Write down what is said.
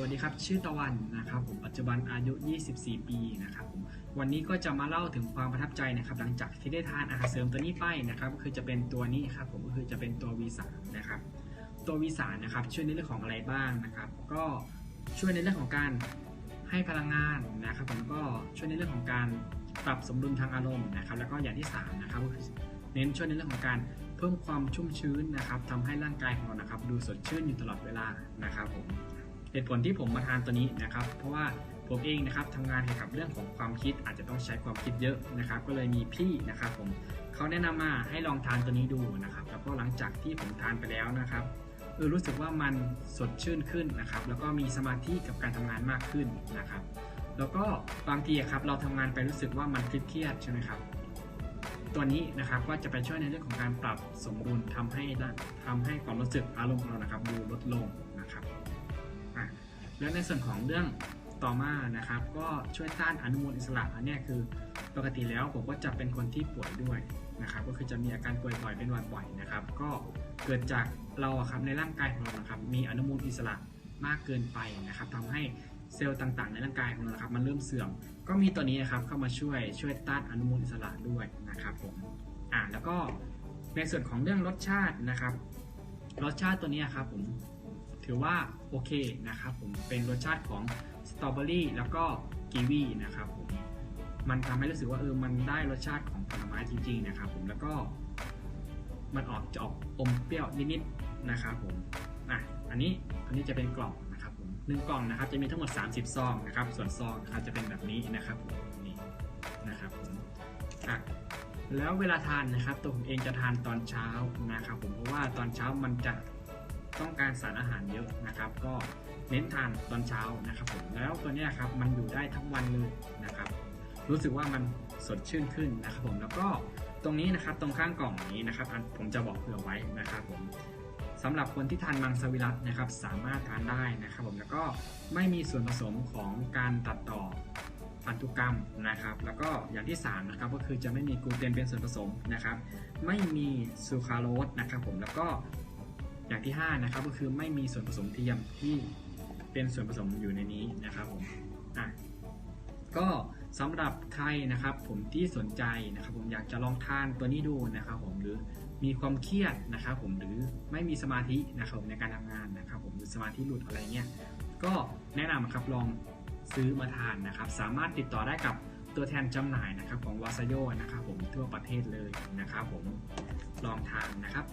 วัสดีครับ ชื่อตะวันนะครับผมปัจจุบันอายุ 24 ปีนะครับผมวันนี้ก็จะมาเล่าถึงความประทับใจนะครับ หลังจากที่ได้ทานอาหารเสริมตัวนี้ไปนะครับก็คือจะเป็นตัวนี้ครับผมก็คือจะเป็นตัว V3 นะครับ ตัว V3 นะครับ ช่วยในเรื่องของอะไรบ้างนะครับ ก็ช่วยในเรื่องของการให้พลังงานนะครับผมก็ช่วยในเรื่องของการปรับสมดุลทางอารมณ์นะครับ แล้วก็อย่างที่สามนะครับก็คือเน้นช่วยในเรื่องของการเพิ่มความชุ่มชื้นนะครับทำให้ร่างกายของเรานะครับ ดูสดชื่นอยู่ตลอดเวลานะครับผม เหตุผลที่ผมมาทานตัวนี้นะครับ เพราะว่าผมเองนะครับทำงานเกี่ยวกับเรื่องของความคิดอาจจะต้องใช้ความคิดเยอะนะครับ ก็เลยมีพี่นะครับผมเขาแนะนำมาให้ลองทานตัวนี้ดูนะครับ แล้วก็หลังจากที่ผมทานไปแล้วนะครับเออรู้สึกว่ามันสดชื่นขึ้นนะครับ แล้วก็มีสมาธิกับการทำงานมากขึ้นนะครับ แล้วก็บางทีอะครับเราทำงานไปรู้สึกว่ามันเครียดใช่ไหมครับ ตัวนี้นะครับก็จะไปช่วยในเรื่องของการปรับสมดุลทำให้ทำให้ความรู้สึกอารมณ์ของเรานะครับดูลดลงนะครับ แล้วในส่วนของเรื่องต่อมานะครับก็ช่วยต้านอนุมูลอิสระอันเนี้ยคือปกติแล้วผมก็จะเป็นคนที่ป่วยด้วยนะครับก็คือจะมีอาการป่วยบ่อยเป็นวัดบ่อยนะครับ ก็เกิดจากเราครับในร่างกายของเราครับมีอนุมูลอิสระมากเกินไปนะครับทำให้เซลล์ต่างๆ ในร่างกายของเราครับมันเริ่มเสื่อม ก็มีตัวนี้นะครับเข้ามาช่วยช่วยต้านอนุมูลอิสระด้วยนะครับผมอ่าแล้วก็ในส่วนของเรื่องรสชาตินะครับ รสชาติตัวนี้ครับผม ถือว่าโอเคนะครับผมเป็นรสชาติของสตรอเบอรี่แล้วก็กีวีนะครับผมมันทำให้รู้สึกว่าเออมันได้รสชาติของผลไม้จริง ๆ นะครับ ผมแล้วก็มันออกจะออกอมเปรี้ยวนิดๆนะครับผมอะอันนี้อันนี้จะเป็นกล่องนะครับผมหนึ่งกล่องนะครับจะมีทั้งหมด 30 ซองนะครับ ส่วนซองนะครับจะเป็นแบบนี้นะครับผมนี่นะครับผมอะแล้วเวลาทานนะครับ ตัวผมเองจะทานตอนเช้านะครับ ผมเพราะว่าตอนเช้ามันจะ ต้องการสารอาหารเยอะนะครับ ก็เน้นทานตอนเช้านะครับผมแล้วตัวนี้ครับมันอยู่ได้ทั้งวันเลยนะครับ รู้สึกว่ามันสดชื่นขึ้นนะครับผมแล้วก็ตรงนี้นะครับตรงข้างกล่องนี้นะครับผมจะบอกเผื่อไว้นะครับผมสำหรับคนที่ทานมังสวิรัตนะครับ สามารถทานได้นะครับผมแล้วก็ไม่มีส่วนผสมของการตัดต่อพันธุกรรมนะครับ แล้วก็อย่างที่สามนะครับก็คือจะไม่มีกลูเตนเป็นส่วนผสมนะครับ ไม่มีซูคราโรสนะครับผมแล้วก็ อย่างที่5นะครับก็คือไม่มีส่วนผสมเทียมที่เป็นส่วนผสมอยู่ในนี้นะครับผมอะก็สำหรับใครนะครับผมที่สนใจนะครับผมอยากจะลองทานตัวนี้ดูนะครับผมหรือมีความเครียดนะครับผมหรือไม่มีสมาธินะครับในการทำงานนะครับผมหรือสมาธิหลุดอะไรเงี้ยก็แนะนำครับลองซื้อมาทานนะครับ สามารถติดต่อได้กับตัวแทนจำหน่ายนะครับของวาซโยนะครับผมทั่วประเทศเลยนะครับผมลองทานนะครับ